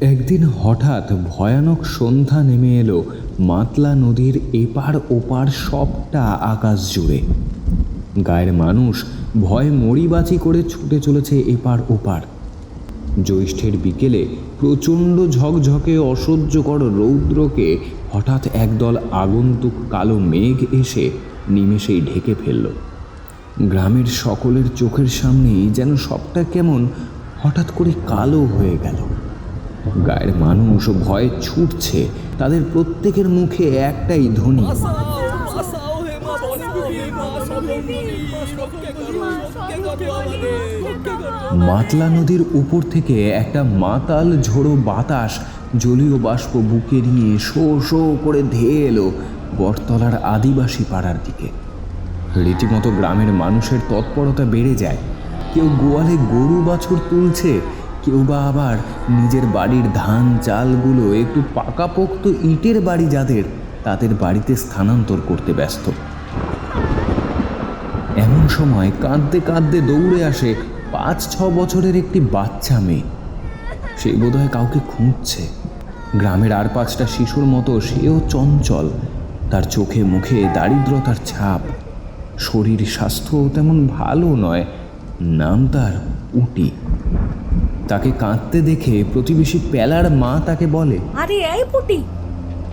একদিন হঠাৎ ভয়ানক সন্ধ্যা নেমে এলো, মাতলা নদীর এপার ওপার সবটা আকাশ জুড়ে। গায়ের মানুষ ভয় মরিবাচি করে ছুটে চলেছে এপার ওপার। জ্যৈষ্ঠের বিকেলে প্রচণ্ড ঝকঝকে অসহ্যকর রৌদ্রকে হঠাৎ একদল আগন্তুক কালো মেঘ এসে নিমেষেই ঢেকে ফেলল। গ্রামের সকলের চোখের সামনেই যেন সবটা কেমন হঠাৎ করে কালো হয়ে গেল। গায়ের মানুষ ভয়ে ছুটছে। তাদের প্রত্যেকের মুখে একটাই ধ্বনি। মাতলা নদীর উপর থেকে একটা মাতাল ঝোড়ো বাতাস জলীয় বাষ্প বুকে নিয়ে শো শো করে ধেয়ে এলো বটতলার আদিবাসী পাড়ার দিকে। রীতিমতো গ্রামের মানুষের তৎপরতা বেড়ে যায়। কেউ গোয়ালে গরু বাছুর তুলছে কেউ বা আবার নিজের বাড়ির ধান চালগুলো একটু পাকাপোক্ত ইটের বাড়ি যাদের, তাদের বাড়িতে স্থানান্তর করতে ব্যস্ত। এমন সময় কাঁদতে কাঁদতে দৌড়ে আসে পাঁচ ছ বছরের একটি বাচ্চা মেয়ে। সে বোধহয় কাউকে খুঁজছে। গ্রামের আর পাঁচটা শিশুর মতো সেও চঞ্চল। তার চোখে মুখে দারিদ্রতার ছাপ। শরীর স্বাস্থ্য তেমন ভালো নয়। নাম তার উটি। তাকে কাঁদতে দেখে প্রতিবেশী পেলার মা তাকে বলে আরে এই পুটি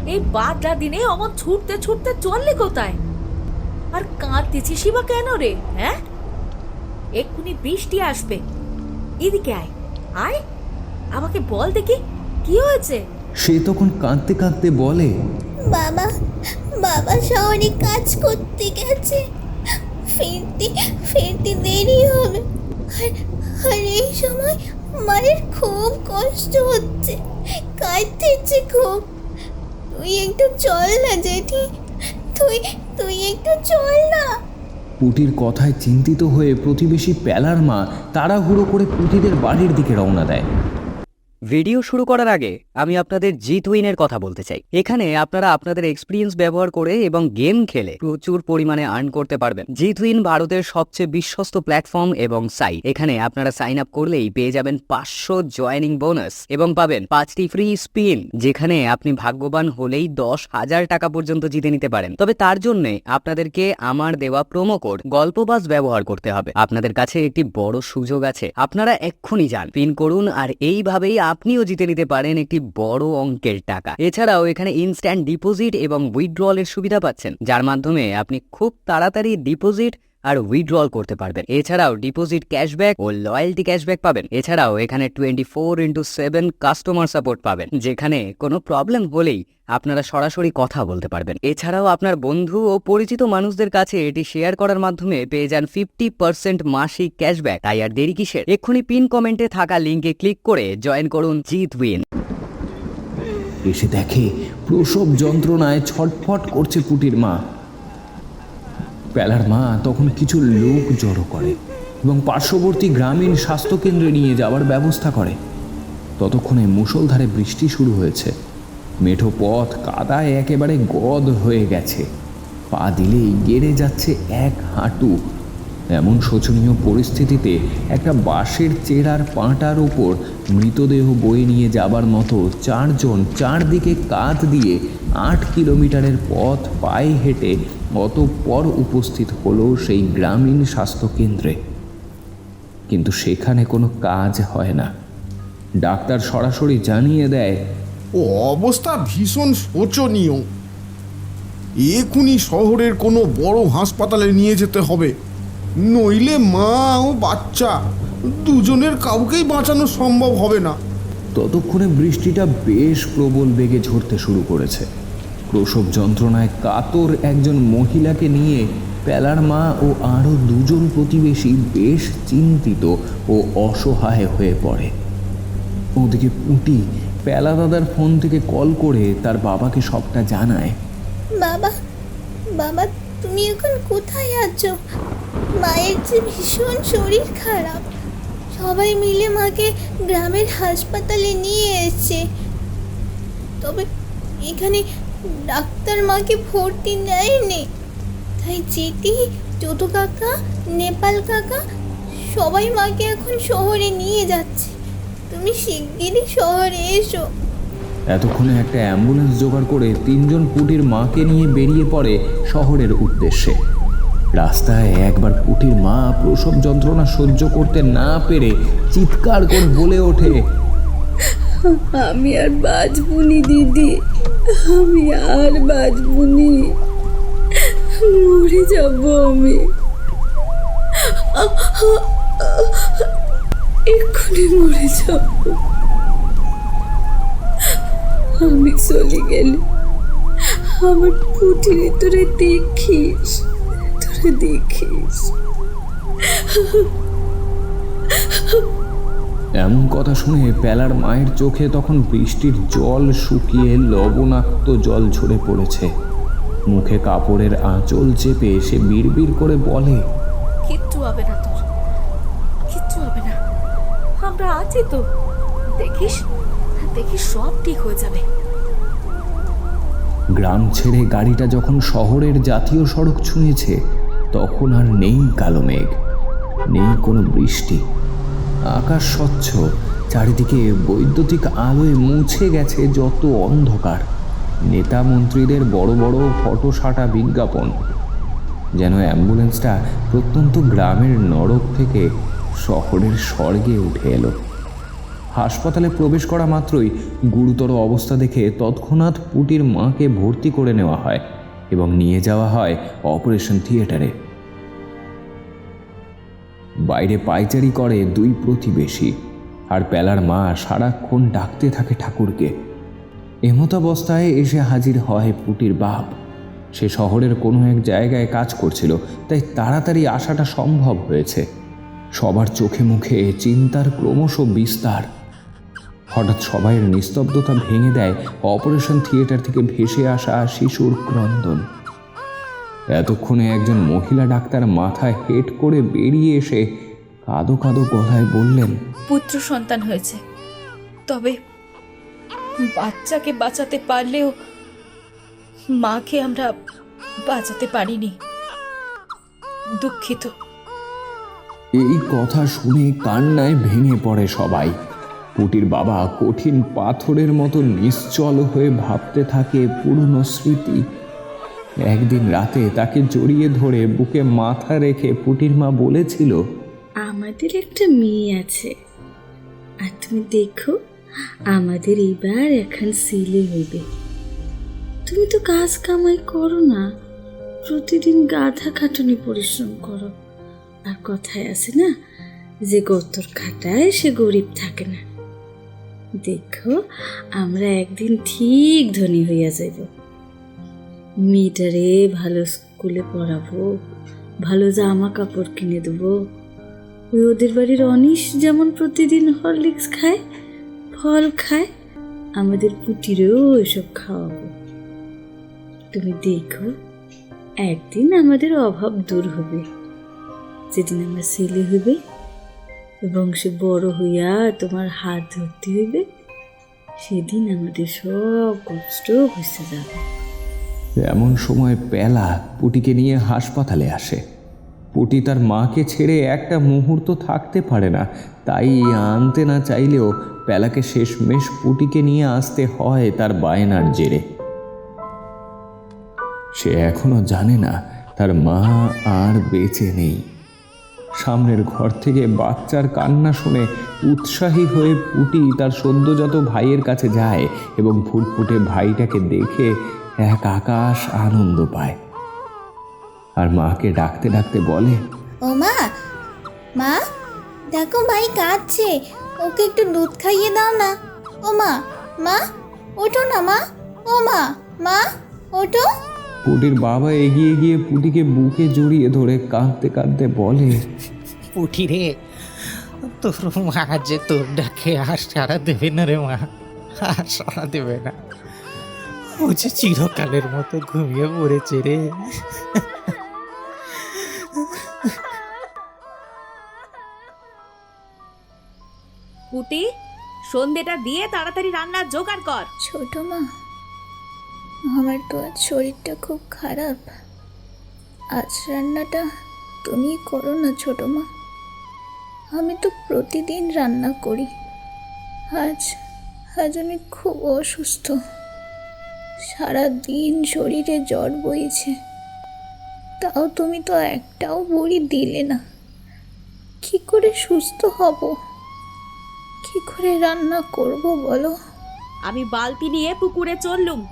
এই বাদলা দিনে অমন ছুটতে ছুটতে চললি কোথায়? আর কাঁদতেছিস বা কেন রে হ্যাঁ? এক্ষুনি বৃষ্টি আসবে। এদিকে আয় আয় আমাকে বল দেখি কি হয়েছে? সে তখন কাঁদতে কাঁদতে বলে বাবা বাবা শহরে কাজ করতে গেছে। ফিরতে ফিরতে দেরি হবে। আর আর এই সময় মায়ের খুব কষ্ট হচ্ছে, কাঁদতেছে খুব। তুই একটু চল না, জেঠি। তুই তুই একটু চল না। পুটির কথায় চিন্তিত হয়ে প্রতিবেশী পেলার মা তাড়াহুড়ো করে পুটিদের বাড়ির দিকে রওনা দেয়। ভিডিও শুরু করার আগে আমি আপনাদের জি টুইনের কথা বলতে চাই। এখানে আপনারা আপনাদের এক্সপিরিয়েন্স ব্যবহার করে এবং গেম খেলে প্রচুর পরিমাণে আর্ন করতে পারবেন। জি টুইন ভারতের সবচেয়ে বিশ্বস্ত প্ল্যাটফর্ম এবং সাইট এখানে আপনারা সাইন আপ করলেই পেয়ে যাবেন পাঁচশো জয়নিং বোনাস এবং পাবেন পাঁচটি ফ্রি স্পিন যেখানে আপনি ভাগ্যবান হলেই দশ হাজার টাকা পর্যন্ত জিতে নিতে পারেন। তবে তার জন্য আপনাদেরকে আমার দেওয়া প্রোমো কোড গল্পবাস ব্যবহার করতে হবে। আপনাদের কাছে একটি বড় সুযোগ আছে। আপনারা এক্ষুনি যান। পিন করুন আর এইভাবেই আপনিও জিতে নিতে পারেন একটি বড় অঙ্কের টাকা। এছাড়াও এখানে ইনস্ট্যান্ট ডিপোজিট এবং উইথড্রলের সুবিধা পাচ্ছেন, যার মাধ্যমে আপনি খুব তাড়াতাড়ি ডিপোজিট আর উইথড্রল করতে পারবেন। এছাড়াও ডিপোজিট ক্যাশব্যাক ও লয়্যালটি ক্যাশব্যাক পাবেন। এছাড়াও এখানে twenty four into seven customer support পাবেন। যেখানে কোনো প্রবলেম হলেই আপনারা সরাসরি কথা বলতে পারবেন। এছাড়াও আপনার বন্ধু ও পরিচিত মানুষদের কাছে এটি শেয়ার করার মাধ্যমে পেয়ে যান ফিফটি পার্সেন্ট মাসিক ক্যাশব্যাক তাই আর দেরি কিসের? এক্ষুনি পিন কমেন্টে থাকা লিঙ্কে ক্লিক করে জয়েন করুন জিত উইন এসে দেখে প্রসব যন্ত্রণায় ছটফট করছে পুটির মা। পেলার মা তখন কিছু লোক জড়ো করে এবং পার্শ্ববর্তী গ্রামীণ স্বাস্থ্যকেন্দ্রে নিয়ে যাওয়ার ব্যবস্থা করে। ততক্ষণে মুষলধারে বৃষ্টি শুরু হয়েছে। মেঠো পথ কাদায় একেবারে গদ হয়ে গেছে। পা দিলেই গেড়ে যাচ্ছে এক হাঁটু। এমন শোচনীয় পরিস্থিতিতে একটা বাঁশের চেরার পাঁটার ওপর মৃতদেহ বয়ে নিয়ে যাবার মতো চারজন চারদিকে কাঁধ দিয়ে আট কিলোমিটারের পথ পায়ে হেঁটে অতঃপর উপস্থিত হলো সেই গ্রামীণ স্বাস্থ্যকেন্দ্রে। কিন্তু সেখানে কোনো কাজ হয় না। ডাক্তার সরাসরি জানিয়ে দেয় ও অবস্থা ভীষণ শোচনীয়। এখুনি শহরের কোনো বড় হাসপাতালে নিয়ে যেতে হবে। নইলে মা ও বাচ্চা দুজনের কাউকেই বাঁচানো সম্ভব হবে না। ততক্ষণে বৃষ্টিটা বেশ প্রবল বেগে ঝরতে শুরু করেছে। প্রসব যন্ত্রণায় কাতর একজন মহিলাকে নিয়ে পেলার মা ও আরও দুজন প্রতিবেশী বেশ চিন্তিত ও অসহায় হয়ে পড়ে। ওদিকে পুঁটি পেলা দাদার ফোন থেকে কল করে তার বাবাকে সবটা জানায়। বাবা বাবা, তুমি এখন কোথায় আছো? মায়ের যে ভীষণ শরীর খারাপ। সবাই মিলে মাকে গ্রামের হাসপাতালে নিয়ে এসেছে। তবে এখানে ডাক্তার মাকে ভর্তি নেয়নি। তাই জেঠি টোটো কাকা, নেপাল কাকা, সবাই মাকে এখন শহরে নিয়ে যাচ্ছে। তুমি শিগগিরই শহরে এসো। এতক্ষণে একটা অ্যাম্বুলেন্স জোগাড় করে তিনজন পুটির মাকে নিয়ে বেরিয়ে পড়ে শহরের উদ্দেশ্যে। রাস্তায় একবার পুটির মা প্রসব যন্ত্রণা সহ্য করতে না পেরে চিৎকার করে বলে ওঠে আমি আর বাঁচবনি দিদি। আমি আর বাঁচবনি মরে যাব আমি। এক্ষুনি মরে যাব। আমি চলে গেলে আমার পুটিরে তোরা দেখিস তোরা দেখিস। এমন কথা শুনে পেলার মায়ের চোখে তখন বৃষ্টির জল শুকিয়ে লবণাক্ত জল ঝরে পড়েছে। মুখে কাপড়ের আঁচল চেপে সে বিড়বিড় করে বলে কিচ্ছু হবে না তোর কিচ্ছু হবে না। আমরা আছি তো দেখিস দেখিস সব ঠিক হয়ে যাবে। গ্রাম ছেড়ে গাড়িটা যখন শহরের জাতীয় সড়ক ছুঁয়েছে তখন আর নেই কালো মেঘ নেই কোনো বৃষ্টি। আকাশ স্বচ্ছ, চারিদিকে বৈদ্যুতিক আলোয় মুছে গেছে যত অন্ধকার। নেতা মন্ত্রীদের বড় বড় ফটো সাটা বিজ্ঞাপন। যেন অ্যাম্বুলেন্সটা প্রত্যন্ত গ্রামের নরক থেকে শহরের স্বর্গে উঠে এলো। হাসপাতালে প্রবেশ করা মাত্রই গুরুতর অবস্থা দেখে তৎক্ষণাৎ পুটির মাকে ভর্তি করে নেওয়া হয় এবং নিয়ে যাওয়া হয় অপারেশন থিয়েটারে। বাইরে পাইচারি করে দুই প্রতিবেশী, আর পেলার মা সারাক্ষণ ডাকতে থাকে ঠাকুরকে। এমতাবস্থায় এসে হাজির হয় পুটির বাপ। সে শহরের কোনো এক জায়গায় কাজ করছিল, তাই তাড়াতাড়ি আসাটা সম্ভব হয়েছে। সবার চোখে মুখে চিন্তার ক্রমশ বিস্তার। হঠাৎ সবাইয়ের নিস্তব্ধতা ভেঙে দেয় অপারেশন থিয়েটার থেকে ভেসে আসা শিশুর ক্রন্দন। এতক্ষণে একজন মহিলা ডাক্তার মাথায় হেট করে বেরিয়ে এসে কাদো কাঁদো গলায় বললেন পুত্র সন্তান হয়েছে। তবে বাচ্চাকে বাঁচাতে পারলেও মাকে আমরা বাঁচাতে পারিনি। দুঃখিত। এই কথা শুনে কান্নায় ভেঙে পড়ে সবাই। পুটির বাবা কঠিন পাথরের মতো নিশ্চল হয়ে ভাবতে থাকে পুরনো স্মৃতি। একদিন রাতে তাকে জড়িয়ে ধরে বুকে মাথা রেখে পুটির মা বলেছিল, আমাদের একটা মেয়ে আছে। আর তুমি দেখো, আমাদের এবার এখন সিলে হইবে তুমি তো কাজ কামাই করো না, প্রতিদিন গাধা খাটুনি পরিশ্রম করো। আর কথায় আছে না, যে গতর খাটায় সে গরিব থাকে না। দেখো, আমরা একদিন ঠিক ধনী হইয়া যাইব। মেয়েটারে ভালো স্কুলে পড়াবো, ভালো জামা কাপড় কিনে দেবো। ওই ওদের বাড়ির অনিশ যেমন প্রতিদিন হরলিক্স খায়, ফল খায়, আমাদের পুটিরেও এসব খাওয়াবো। তুমি দেখো, একদিন আমাদের অভাব দূর হবে। যেদিন আমরা ছেলে হইবে এবং সে বড় হইয়া তোমার হাত ধরতে হইবে, সেদিন আমাদের সব কষ্ট বুঝতে যাবে। এমন সময় পেলা পুটিকে নিয়ে হাসপাতালে আসে। পুটি তার মাকে ছেড়ে একটা মুহূর্ত থাকতে পারে না, তাই আনতে না চাইলেও পেলাকে শেষমেশ পুটিকে নিয়ে আসতে হয় তার বায়নার জেরে। সে এখনও জানে না তার মা আর বেঁচে নেই। সামনের ঘর থেকে বাচ্চার কান্না শুনে উৎসাহী হয়ে পুটি তার সদ্যজাত ভাইয়ের কাছে যায় এবং ফুটফুটে ভাইটাকে দেখে এক আকাশ আনন্দ পায়। আর মাকে ডাকতে ডাকতে বলে ও মা মা দেখো ভাই কাঁদছে ওকে একটু দুধ খাইয়ে দাও না। ও মা মা ওঠো না মা ও মা মা ওঠো। পুটির বাবা এগিয়ে গিয়ে পুটিকে বুকে জড়িয়ে ধরে কাঁদতে কাঁদতে বলে উঠি রে তোর মা যে তোর ডাকে আর সারা দেবে না রে মা আর সারা দেবে না। ও যে চিরকালের মতো ঘুমিয়ে পড়েছে রে। পুটি সন্ধেটা দিয়ে তাড়াতাড়ি রান্নার জোগাড় কর। ছোট মা আমার তো আজ শরীরটা খুব খারাপ। আজ রান্নাটা তুমি করো না ছোট মা। আমি তো প্রতিদিন রান্না করি। আজ আজ আমি খুব অসুস্থ। সারা দিন শরীরে জ্বর বইছে। তাও তুমি তো একটাও বড়ি দিলে না। কি করে সুস্থ হব? কি করে রান্না করব বলো? আমি বালতি নিয়ে পুকুরে চললুম।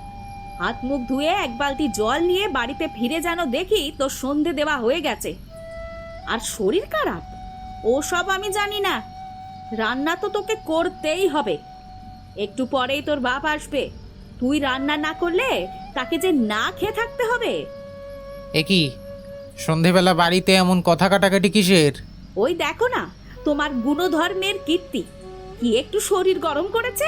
হাত মুখ ধুয়ে এক বালতি জল নিয়ে বাড়িতে ফিরে যেন দেখি তোর সন্ধে দেওয়া হয়ে গেছে। আর শরীর খারাপ? ও সব আমি জানি না। রান্না তো তোকে করতেই হবে। একটু পরেই তোর বাপ আসবে। তুই রান্না না করলে তাকে যে না খেয়ে থাকতে হবে? এ কি? সন্ধেবেলা বাড়িতে এমন কথা কাটাকাটি কিসের? ওই দেখো না তোমার গুণধর্মের কীর্তি। কি একটু শরীর গরম করেছে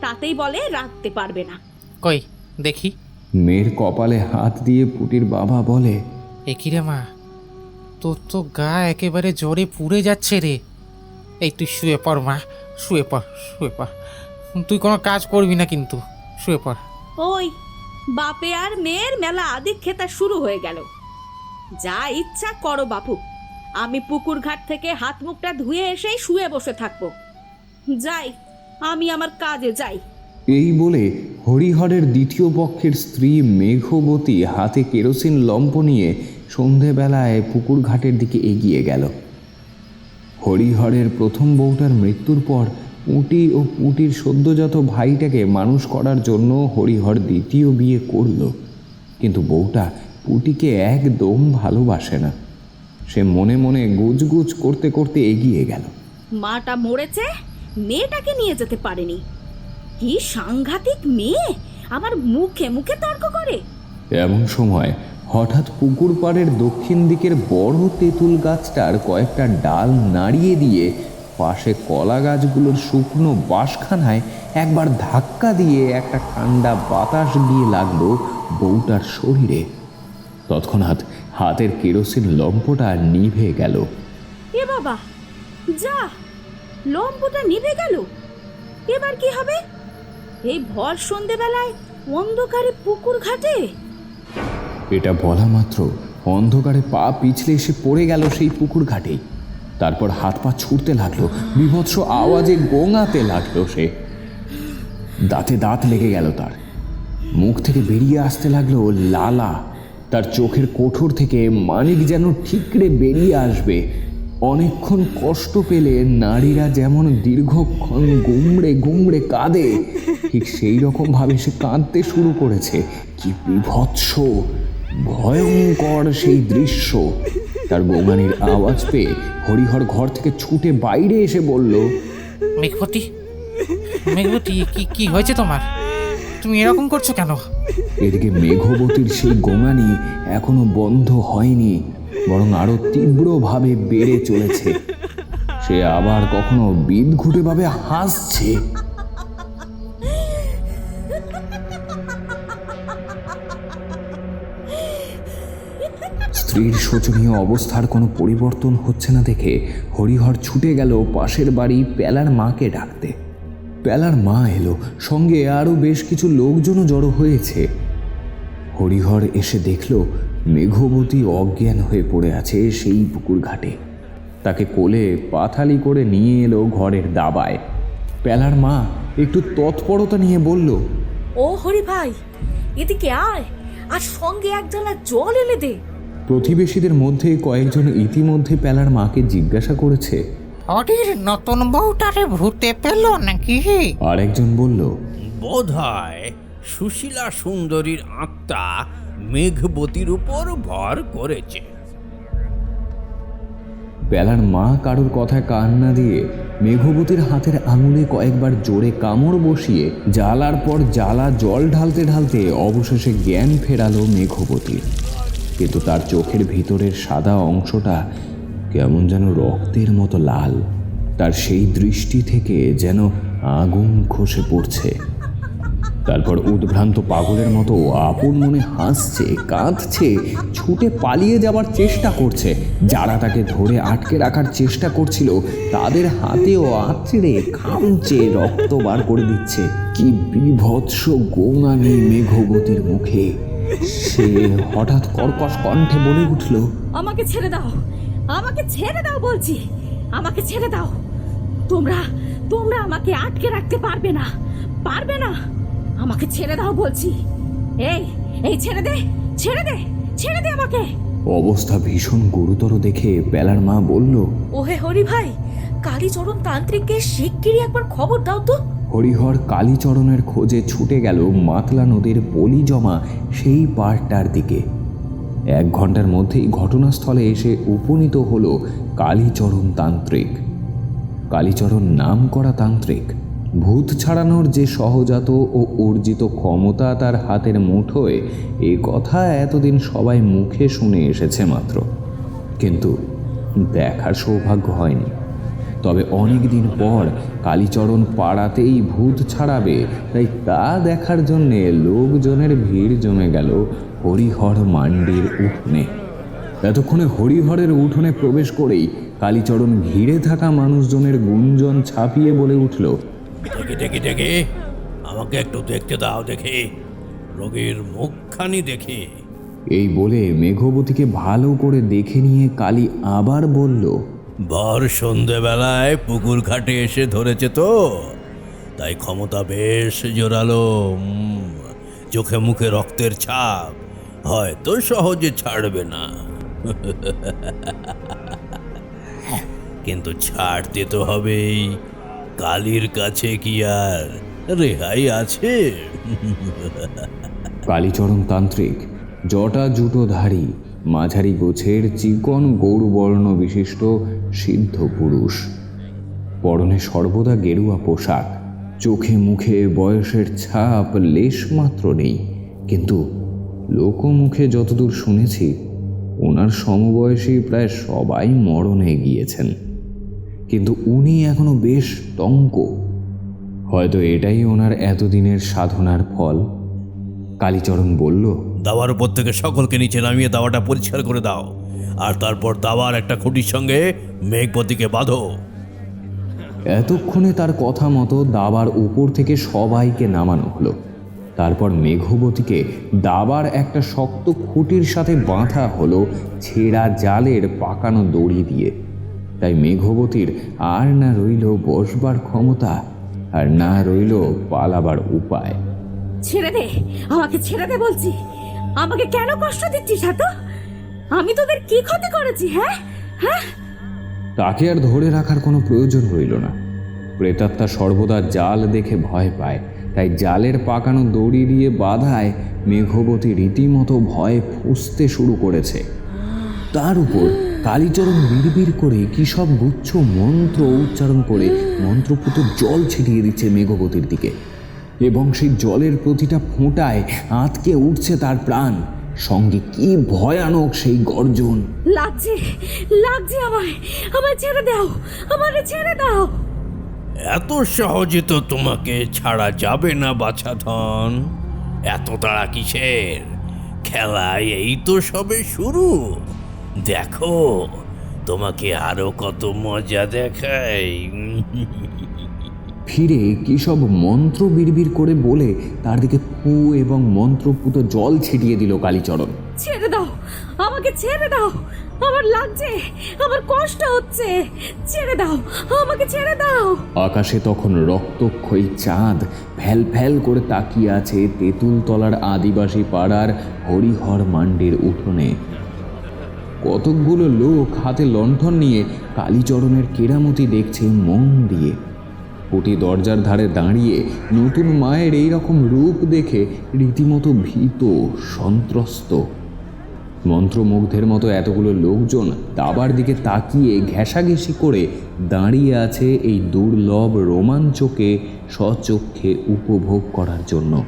তাতেই বলে রাখতে পারবে না। কই দেখি। মেয়ের কপালে হাত দিয়ে পুটির বাবা বলে এ কি রে মা? তোর তো গা একেবারে জ্বরে পুড়ে যাচ্ছে রে। এই তুই শুয়ে পড় মা শুয়ে পড় শুয়ে পড়। তুই কোনো কাজ করবি না কিন্তু। শুয়ে পড়। ওই বাপে আর মেয়ের মেলা আদিক খেতা শুরু হয়ে গেল। যা ইচ্ছা করো বাপু। আমি পুকুর ঘাট থেকে হাত মুখটা ধুয়ে এসেই শুয়ে বসে থাকব। যাই আমি আমার কাজে যাই। এই বলে হরিহরের দ্বিতীয় পক্ষের স্ত্রী মেঘবতী হাতে কেরোসিন লম্প নিয়ে সন্ধেবেলায় পুকুর ঘাটের দিকে এগিয়ে গেল। হরিহরের প্রথম বউটার মৃত্যুর পর পুঁটি ও পুঁটির সদ্যজাত ভাইটাকে মানুষ করার জন্য হরিহর দ্বিতীয় বিয়ে করল। কিন্তু বউটা পুটিকে একদম ভালোবাসে না। সে মনে মনে গুজগুজ করতে করতে এগিয়ে গেল। মাটা মরেছে মেয়েটাকে নিয়ে যেতে পারেনি। কি সাংঘাতিক মেয়ে আমার মুখে মুখে তর্ক করে। এমন সময় হঠাৎ পুকুর পাড়ের দক্ষিণ দিকের বড় তেঁতুল গাছটার কয়েকটা ডাল নাড়িয়ে দিয়ে পাশে কলা গাছগুলোর শুকনো বাসখানায় একবার ধাক্কা দিয়ে একটা ঠান্ডা বাতাস গিয়ে লাগল বউটার শরীরে। তৎক্ষণাৎ হাতের কেরোসিন লম্পটা নিভে গেল। এ বাবা যা লম্বটা নিভে গেল। এবার কি হবে? এই ভর সন্ধেবেলায় অন্ধকারে পুকুর ঘাটে? এটা বলা মাত্র অন্ধকারে পা পিছলে এসে পড়ে গেল সেই পুকুর ঘাটেই তারপর হাত পা ছুটতে লাগল, বিভৎস আওয়াজে গোঙাতে লাগল সে। দাঁতে দাঁত লেগে গেল তার। মুখ থেকে বেরিয়ে আসতে লাগল লালা। তার চোখের কোঠর থেকে মানিক যেন ঠিকরে বেরিয়ে আসবে। অনেকক্ষণ কষ্ট পেলে নারীরা যেমন দীর্ঘক্ষণ গুমড়ে গুমড়ে কাঁদে, ঠিক সেই রকম ভাবে সে কাঁদতে শুরু করেছে। কি বিভৎস, ভয়ঙ্কর সেই দৃশ্য। তার গোঙানির আওয়াজ পেয়ে হরিহর ঘর থেকে ছুটে বাইরে এসে বলল মেঘবতী মেঘবতী কি কি হয়েছে তোমার? তুমি এরকম করছ কেন? এদিকে মেঘবতীর সেই গোঙানি এখনও বন্ধ হয়নি বরং আরও তীব্রভাবে বেড়ে চলেছে। সে আবার কখনো বিদঘুটেভাবে হাসছে। স্ত্রীর শোচনীয় অবস্থার কোনো পরিবর্তন হচ্ছে না দেখে হরিহর ছুটে গেল পাশের বাড়ি পেলার মাকে ডাকতে। পেলার মা এলো, সঙ্গে আরও বেশ কিছু লোকজনও জড়ো হয়েছে। হরিহর এসে দেখল, মেঘবতী অজ্ঞান হয়ে পড়ে আছে সেই পুকুর ঘাটে। তাকে কোলে পাথালি করে নিয়ে এলো ঘরের দাবায়। পেলার মা একটু তৎপরতা নিয়ে বলল, ও হরি ভাই, এদিকে আয়, আর সঙ্গে এক জল এনে দে। প্রতিবেশীদের মধ্যে কয়েকজন ইতিমধ্যে পেলার মাকে জিজ্ঞাসা করেছে। হরির নতুন বউটারে ভূতে পেল নাকি? আর একজন বলল বোধ হয় সুশীলা সুন্দরীর আত্মা মেঘবতীর উপর ভর করেছে। বেলার মা কারোর কথায় কান না দিয়ে মেঘবতীর হাতের আঙুলে কয়েকবার জোরে কামড় বসিয়ে জ্বালার পর জ্বালা জল ঢালতে ঢালতে অবশেষে জ্ঞান ফেরালো মেঘবতীর। কিন্তু তার চোখের ভিতরের সাদা অংশটা কেমন যেন রক্তের মতো লাল। তার সেই দৃষ্টি থেকে যেন আগুন খসে পড়ছে। তারপর উদ্ভ্রান্ত পাগলের মতো আপন মনে হাসছে, কাঁদছে, ছুটে পালিয়ে যাবার চেষ্টা করছে। যারা তাকে ধরে আটকে রাখার চেষ্টা করছিল, তাদের হাতেও আঁচড়ে খামচে রক্ত বার করে দিচ্ছে। কি বিভৎস গোঙানি মেঘবতীর মুখে। সে হঠাৎ কর্কশ কণ্ঠে বলে উঠল আমাকে ছেড়ে দাও আমাকে ছেড়ে দাও বলছি আমাকে ছেড়ে দাও। তোমরা তোমরা আমাকে আটকে রাখতে পারবে না পারবে না। আমাকে ছেড়ে দাও বলছি। এই এই ছেড়ে দে ছেড়ে দে ছেড়ে দে আমাকে। অবস্থা ভীষণ গুরুতর দেখে বেলার মা বলল ওহে হরি ভাই কালীচরণ তান্ত্রিককে শিগগিরই একবার খবর দাও তো। হরিহর কালীচরণের খোঁজে ছুটে গেল মাতলা নদীর পলি জমা সেই পাড়টার দিকে। এক ঘণ্টার মধ্যেই ঘটনাস্থলে এসে উপনীত হল কালীচরণ তান্ত্রিক। কালীচরণ নাম করা তান্ত্রিক। ভূত ছাড়ানোর যে সহজাত ও অর্জিত ক্ষমতা তার হাতের মুঠোয়, এ কথা এতদিন সবাই মুখে শুনে এসেছে মাত্র। কিন্তু দেখার সৌভাগ্য হয়নি। তবে অনেক দিন পর কালীচরণ পাড়াতেই ভূত ছাড়াবে তাই তা দেখার জন্যে লোকজনের ভিড় জমে গেল হরিহর মান্ডির উঠোনে। এতক্ষণে হরিহরের উঠোনে প্রবেশ করেই কালীচরণ ঘিরে থাকা মানুষজনের গুঞ্জন ছাপিয়ে বলে উঠল দেখে দেখে দেখে আমাকে একটু দেখতে দাও দেখে রোগীর মুখখানি দেখে। এই বলে মেঘবতীকে ভালো করে দেখে নিয়ে কালী আবার বলল ভর সন্ধেবেলায় পুকুর ঘাটে এসে ধরেছে তো। তাই ক্ষমতা বেশ জোরালো চোখে মুখে রক্তের ছাপ, হয়তো সহজে ছাড়বে না। কিন্তু ছাড়তে তো হবেই, কালির কাছে কি আর রেহাই আছে? কালীচরণ তান্ত্রিক জটা জুটোধারী মাঝারি গোছের চিকন গৌরবর্ণ বিশিষ্ট সিদ্ধ পুরুষ। পরনে সর্বদা গেরুয়া পোশাক। চোখে মুখে বয়সের ছাপ লেশমাত্র নেই। কিন্তু লোকমুখে যতদূর শুনেছি, ওনার সমবয়সী প্রায় সবাই মরণে গিয়েছেন। কিন্তু উনি এখনও বেশ টঙ্ক হয়তো এটাই ওনার এতদিনের সাধনার ফল। কালীচরণ বলল দাওয়ার উপর থেকে সকলকে নিচে নামিয়ে দাওয়াটা পরিষ্কার করে দাও। আর তারপর দাওয়ার একটা খুঁটির সঙ্গে মেঘপতিকে বাঁধো। এতক্ষণে তার কথা মতো দাবার উপর থেকে সবাইকে নামানো হলো। তারপর মেঘবতীকে দাবার একটা শক্ত খুঁটির সাথে বাঁধা হলো ছেঁড়া জালের পাকানো দড়ি দিয়ে। তাই মেঘবতীর আর না রইল বসবার ক্ষমতা আর না রইল পালাবার উপায়। ছেড়ে দে আমাকে ছেড়ে দে বলছি। আমাকে কেন কষ্ট দিচ্ছিস এত আমি তোদের কি ক্ষতি করেছি হ্যাঁ? হ্যাঁ? তাকে আর ধরে রাখার কোনো প্রয়োজন রইল না। প্রেতাত্মা সর্বদা জাল দেখে ভয় পায়, তাই জালের পাকানো দড়ি দিয়ে বাধায় মেঘবতী রীতিমতো ভয়ে ফুঁসতে শুরু করেছে। তার উপর কালীচরণ বিড়বিড় করে কী সব গুচ্ছ মন্ত্র উচ্চারণ করে মন্ত্রপুত জল ছিটিয়ে দিচ্ছে মেঘবতীর দিকে। এবং সেই জলের প্রতিটা ফোঁটায় আঁতকে উঠছে তার প্রাণ। সঙ্গে কি ভয়ানক সেই গর্জন? লাগছে লাগছে আমায়। আমায় ছেড়ে দাও আমারে ছেড়ে দাও। এত সহজে তো তোমাকে ছাড়া যাবে না বাছাধন। এত তাড়া কিসের? খেলা এই তো সবে শুরু। দেখো তোমাকে আরও কত মজা দেখাই। ফিরে কী সব মন্ত্র বিড়বিড় করে বলে তার দিকে ফু এবং মন্ত্রপুত জল ছিটিয়ে দিল কালীচরণ। ছেড়ে দাও! আমাকে ছেড়ে দাও! আমার লাগছে! আমার কষ্ট হচ্ছে! ছেড়ে দাও! আমাকে ছেড়ে দাও! আকাশে তখন রক্তক্ষয়ী চাঁদ ফ্যাল ফ্যাল করে তাকিয়ে আছে তেঁতুলতলার আদিবাসী পাড়ার হরিহর মান্ডির উঠোনে। কতকগুলো লোক হাতে লণ্ঠন নিয়ে কালীচরণের কেরামতি দেখছে মন দিয়ে। কুটি দরজার ধারে দাঁড়িয়ে নতুন মায়ের এই রকম রূপ দেখে রীতিমতো ভীত, সন্ত্রস্ত। মন্ত্রমুগ্ধের মতো এতগুলো লোকজন দাবার দিকে তাকিয়ে ঘেঁষাঘেঁষি করে দাঁড়িয়ে আছে এই দুর্লভ রোমাঞ্চকে স্বচক্ষে উপভোগ করার জন্য।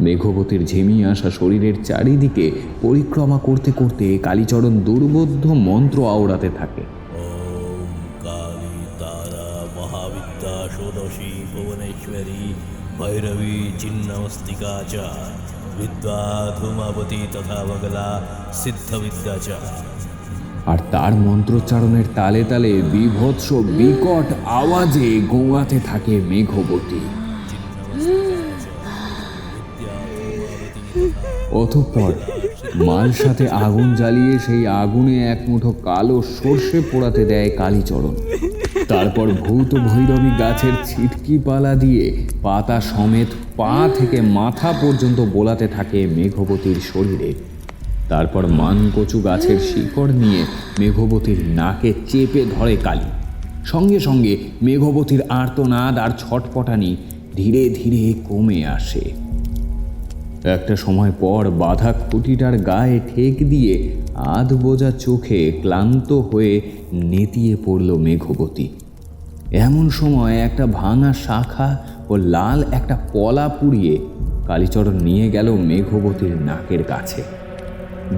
মেঘবতীর ঝিমিয়ে আসা শরীরের চারিদিকে পরিক্রমা করতে করতে কালীচরণ দুর্বোধ্য মন্ত্র আওড়াতে থাকে। ভুবনেশ্বরী ভৈরবী চিন্নমস্তিকা চ বিদ্যা ধূমাবতী তথা মঙ্গলা সিদ্ধবিদ্যা চ আর তার মন্ত্রোচ্চারণের তালে তালে বিভৎস, বিকট আওয়াজে গোয়াতে থাকে মেঘবতী। অতঃপর মাল সাথে আগুন জ্বালিয়ে সেই আগুনে এক মুঠো কালো সর্ষে পোড়াতে দেয় কালীচরণ। তারপর ভূত ভৈরবী গাছের ছিটকি পালা দিয়ে পাতা সমেত পা থেকে মাথা পর্যন্ত বোলাতে থাকে মেঘবতীর শরীরে। তারপর মানকচু গাছের শিকড় নিয়ে মেঘবতীর নাকে চেপে ধরে কালি। সঙ্গে সঙ্গে মেঘবতীর আর্তনাদ আর ছটপটানি ধীরে ধীরে কমে আসে। একটা সময় পর বাধা খুঁটিটার গায়ে ঠেক দিয়ে আধ বোঝা চোখে ক্লান্ত হয়ে নেতিয়ে পড়ল মেঘবতী। এমন সময় একটা ভাঙা শাখা ও লাল একটা কলা পুড়িয়ে কালীচরণ নিয়ে গেল মেঘবতীর নাকের কাছে।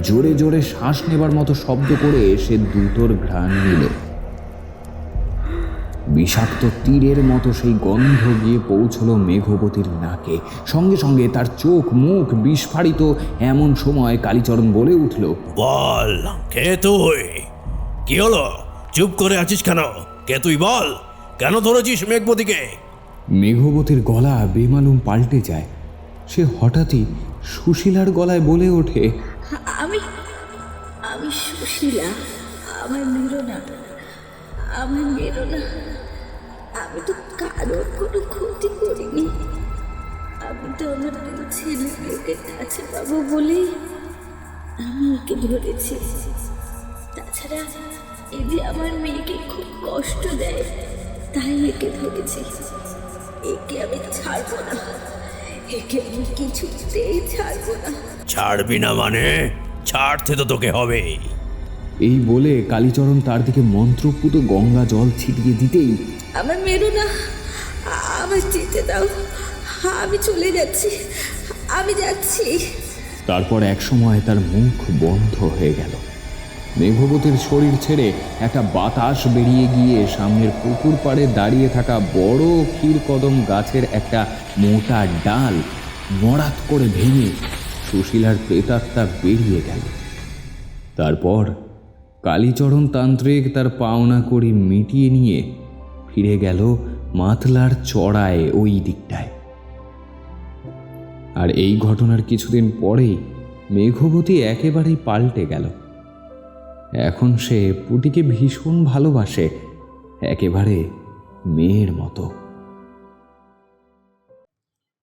জোরে জোরে শ্বাস নেবার মতো শব্দ করে সে দুটোর ঘ্রাণ নিল। বিষাক্ত তীরের মতো সেই গন্ধ গিয়ে পৌঁছলো মেঘবতীর নাকে। সঙ্গে সঙ্গে তার চোখ মুখ বিস্ফারিত এমন সময় কালীচরণ বলে উঠল বল কে তুই? কি হলো? চুপ করে আছিস কেন? কে তুই বল? কেন ধরেছিস মেঘবতীকে? মেঘবতীর গলা বেমালুম পাল্টে যায়। সে হঠাৎই সুশীলার গলায় বলে ওঠে আমি আমি সুশীলা আমার মেরো না আমার মেরো না। আমি তো কারোর কোনো ক্ষতি করিনি। আমি তো আমার দুটো ছেলেকে কাছে পাবো বলেই আমি একে ধরেছি। তাছাড়া যে আমার মেয়েকে খুব কষ্ট দেয়, তাই একে ধরেছি। একে আমি ছাড়বো না। একে আমি কিছুতেই ছাড়বো না। ছাড়বি না মানে? ছাড়তে তো তোকে হবে এই বলে কালীচরণ তার দিকে মন্ত্রপুত গঙ্গা জল ছিটিয়ে দিতেই আমার মেরো না আমার যেতে দাও। আমি চলে যাচ্ছি আমি যাচ্ছি। তারপর এক সময় তার মুখ বন্ধ হয়ে গেল। মেঘবতীর শরীর ছেড়ে একটা বাতাস বেরিয়ে গিয়ে সামনের পুকুর পাড়ে দাঁড়িয়ে থাকা বড় ক্ষীরকদম গাছের একটা মোটা ডাল মরাত করে ভেঙে সুশীলার প্রেতাত্মা বেরিয়ে গেল। তারপর কালীচরণ তান্ত্রিক তার পাওনা করি মিটিয়ে নিয়ে ফিরে গেল মাতলার চড়ায় ওই দিকটায়। আর এই ঘটনার কিছুদিন পরেই মেঘবতী একেবারেই পাল্টে গেল। এখন সে পুটিকে ভীষণ ভালোবাসে, একেবারে মেয়ের মতো।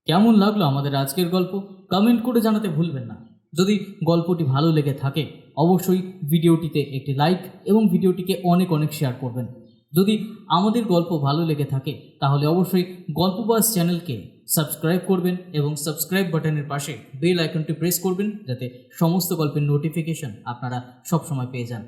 কেমন লাগল আমাদের আজকের গল্প? কমেন্ট করে জানাতে ভুলবেন না। যদি গল্পটি ভালো লেগে থাকে অবশ্যই ভিডিওটিতে একটি লাইক এবং ভিডিওটিকে অনেক অনেক শেয়ার করবেন। যদি আমাদের গল্প ভালো লেগে থাকে, তাহলে অবশ্যই গল্পবাস চ্যানেলকে সাবস্ক্রাইব করবেন এবং সাবস্ক্রাইব বাটনের পাশে বেল আইকনটি প্রেস করবেন, যাতে সমস্ত গল্পের নোটিফিকেশন আপনারা সবসময় পেয়ে যান।